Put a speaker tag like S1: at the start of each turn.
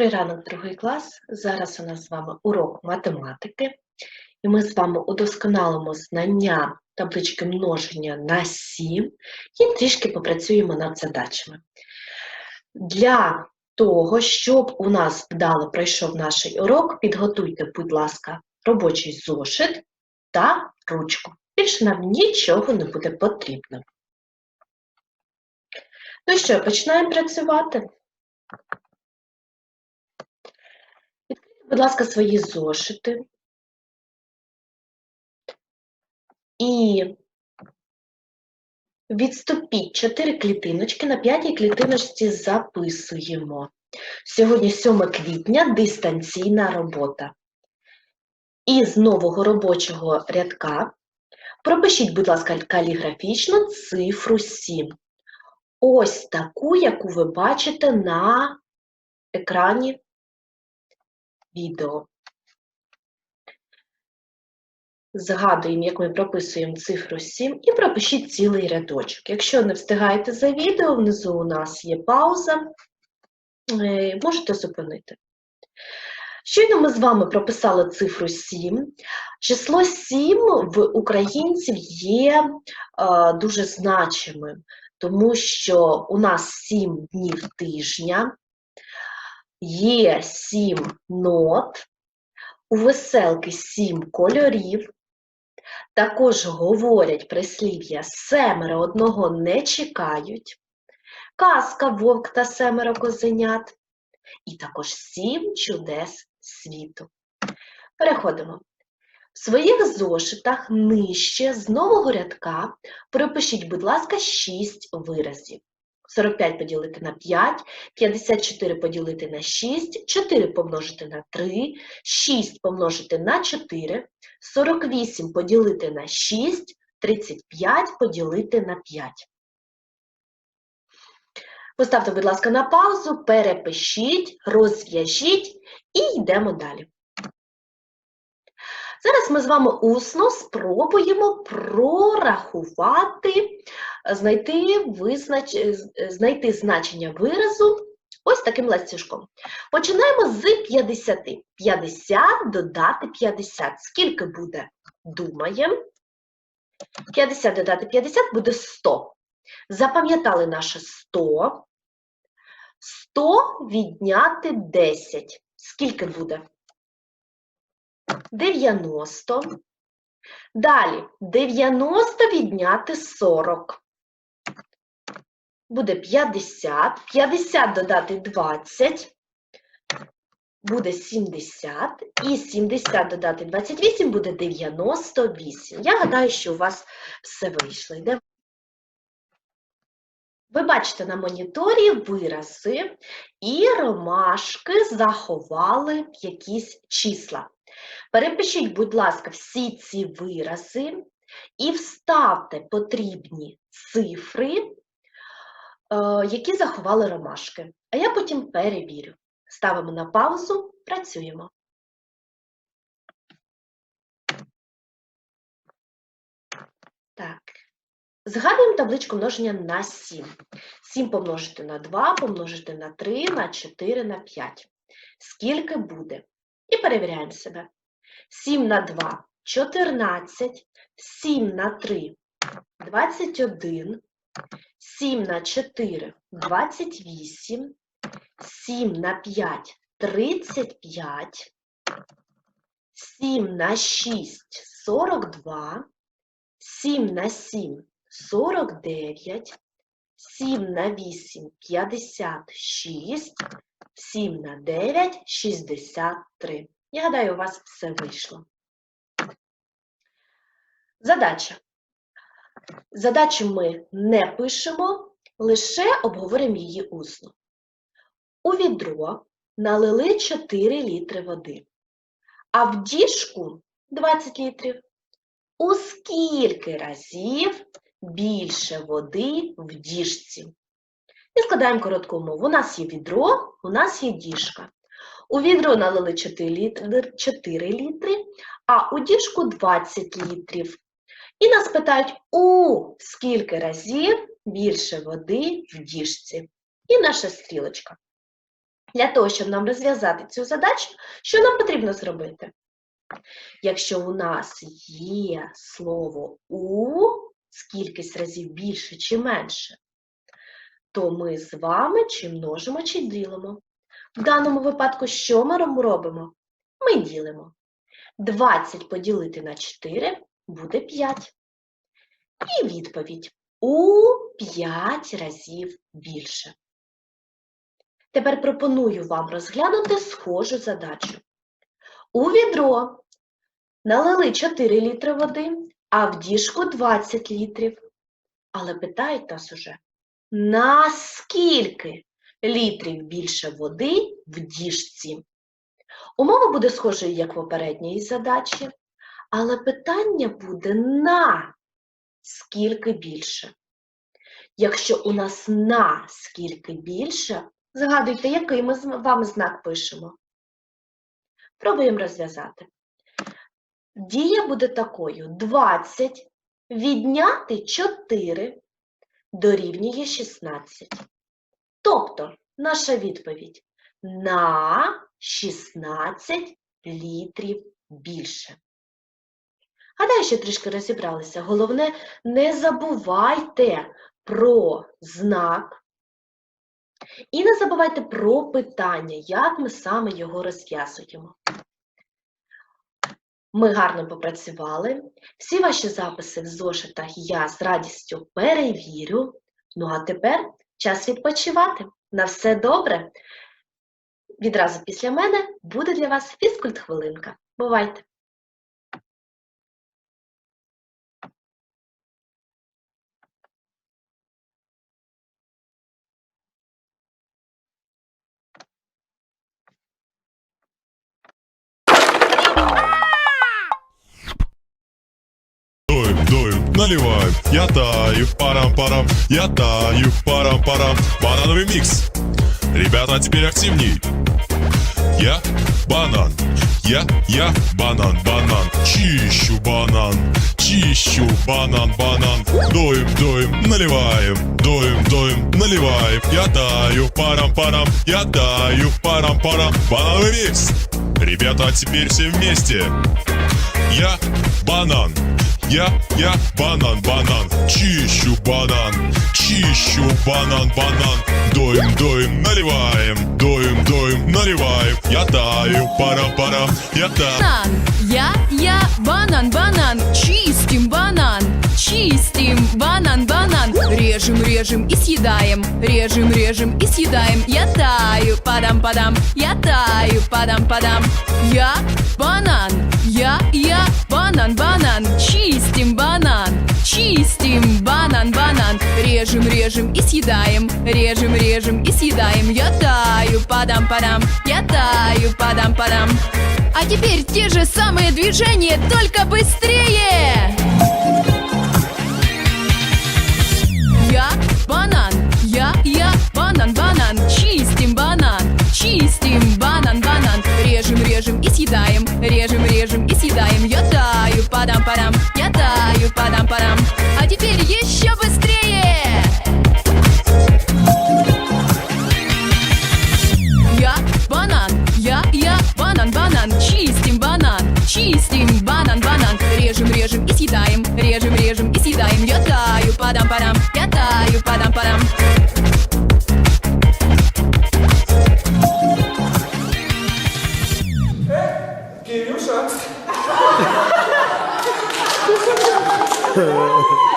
S1: Добрий ранок, другий клас. Зараз у нас з вами урок математики, і ми з вами удосконалимо знання таблички множення на 7 і трішки попрацюємо над задачами. Для того, щоб у нас вдало пройшов наш урок, підготуйте, будь ласка, робочий зошит та ручку. Більше нам нічого не буде потрібно. Ну що, починаємо працювати. Будь ласка, свої зошити. І відступіть 4 клітиночки, на п'ятій клітиночці записуємо. Сьогодні 7 квітня, дистанційна робота. Із нового робочого рядка пропишіть, будь ласка, каліграфічно цифру 7. Ось таку, яку ви бачите на екрані відео. Згадуємо, як ми прописуємо цифру 7 і пропишіть цілий рядочок. Якщо не встигаєте за відео, внизу у нас є пауза, е, можете зупинити. Щойно ми з вами прописали цифру 7. Число 7 в українців є е, дуже значимим, тому що у нас 7 днів тижня, є 7 нот, у веселки 7 кольорів. Також говорять прислів'я семеро одного не чекають, казка вовк та семеро козенят, і також сім чудес світу. Переходимо. В своїх зошитах нижче з нового рядка пропишіть, будь ласка, 6 виразів. 45 поділити на 5, 54 поділити на 6, 4 помножити на 3, 6 помножити на 4, 48 поділити на 6, 35 поділити на 5. Поставте, будь ласка, на паузу, перепишіть, розв'яжіть і йдемо далі. Зараз ми з вами усно спробуємо прорахувати, знайти, визнач... знайти значення виразу ось таким ланцюжком. Починаємо з 50. 50 додати 50. Скільки буде? Думаємо. 50 додати 50 буде 100. Запам'ятали наше 100. 100 відняти 10. Скільки буде? 90. Далі 90 відняти 40. Буде 50. 50 додати 20. Буде 70. І 70 додати 28 буде 98. Я гадаю, що у вас все вийшло. Йдемо. Ви бачите на моніторі вирази, і ромашки заховали якісь числа. Перепишіть, будь ласка, всі ці вирази і вставте потрібні цифри, які заховали ромашки. А я потім перевірю. Ставимо на паузу, працюємо. Так. Згадуємо табличку множення на 7. 7 помножити на 2, помножити на 3, на 4, на 5. Скільки буде? І перевіряємо себе. 7 на 2 – 14, 7 на 3 – 21, 7 на 4 – 28, 7 на 5 – 35, 7 на 6 – 42, 7 на 7 – 49, 7 на 8 – 56, 7 на 9 – 63. Я гадаю, у вас все вийшло. Задача. Задачу ми не пишемо, лише обговоримо її усно. У відро налили 4 літри води, а в діжку 20 літрів. У скільки разів більше води в діжці? І складаємо коротку умову. У нас є відро, у нас є діжка. У відро налили 4 літри, 4 літри, а у діжку 20 літрів. І нас питають, у скільки разів більше води в діжці. І наша стрілочка. Для того, щоб нам розв'язати цю задачу, що нам потрібно зробити? Якщо у нас є слово у з разів більше чи менше, то ми з вами чи множимо, чи ділимо. В даному випадку що ми робимо? Ми ділимо. 20 поділити на 4 буде 5. І відповідь у 5 разів більше. Тепер пропоную вам розглянути схожу задачу. У відро налили 4 літри води, а в діжку 20 літрів. Але питають нас уже, наскільки літрів більше води в діжці? Умова буде схожою, як в попередньої задачі, але питання буде на скільки більше. Якщо у нас на скільки більше, згадуйте, який ми з вами знак пишемо. Пробуємо розв'язати. Дія буде такою: 20 відняти 4 дорівнює 16. Тобто, наша відповідь на 16 літрів більше. Гадаю, що трішки розібралися. Головне, не забувайте про знак і не забувайте про питання, як ми саме його розв'язуємо. Ми гарно попрацювали. Всі ваші записи в зошитах я з радістю перевірю. Ну а тепер час відпочивати. На все добре. Відразу після мене буде для вас фізкульт-хвилинка. Бувайте!
S2: Дуем, наливаем, я таю, парам-парам, я таю, парам-парам. Банановый микс. Ребята, теперь активней. Я банан, я, я банан, банан. Чищу банан, чищу банан, банан. Дуем, дуем, наливаем, дуем, дуем, наливаем. Я таю, парам-парам, я таю, парам-парам. Банановый микс. Ребята, теперь все вместе. Я банан. Я, я банан, банан. Чищу банан. Чищу банан, банан. Доем, доем, наливаем. Доем, доем, наливаем. Я таю, пара-пара. Я таю.
S3: банан. Я, я, банан, банан. Чистим банан. Режем, режем и съедаем. Режем, режем и съедаем. Я таю, падам, падам. Я таю, падам, падам. Я банан. Я, я, банан, банан. Чистим банан. Чистим банан, банан. Режем, режем и съедаем. Режем, режем и съедаем. Я таю, падам, падам. Я таю, падам, падам. А теперь те же самые движения, только быстрее! Режем, и съедаем, режем, режем и съедаем. Я таю, падам, падам, я таю, падам, падам. А теперь еще быстрее! Я банан, я, я банан, банан, чистим банан, чистим банан, банан, режем, режем и съедаем, режем, режем и съедаем. Я таю, падам,
S4: Konuşma.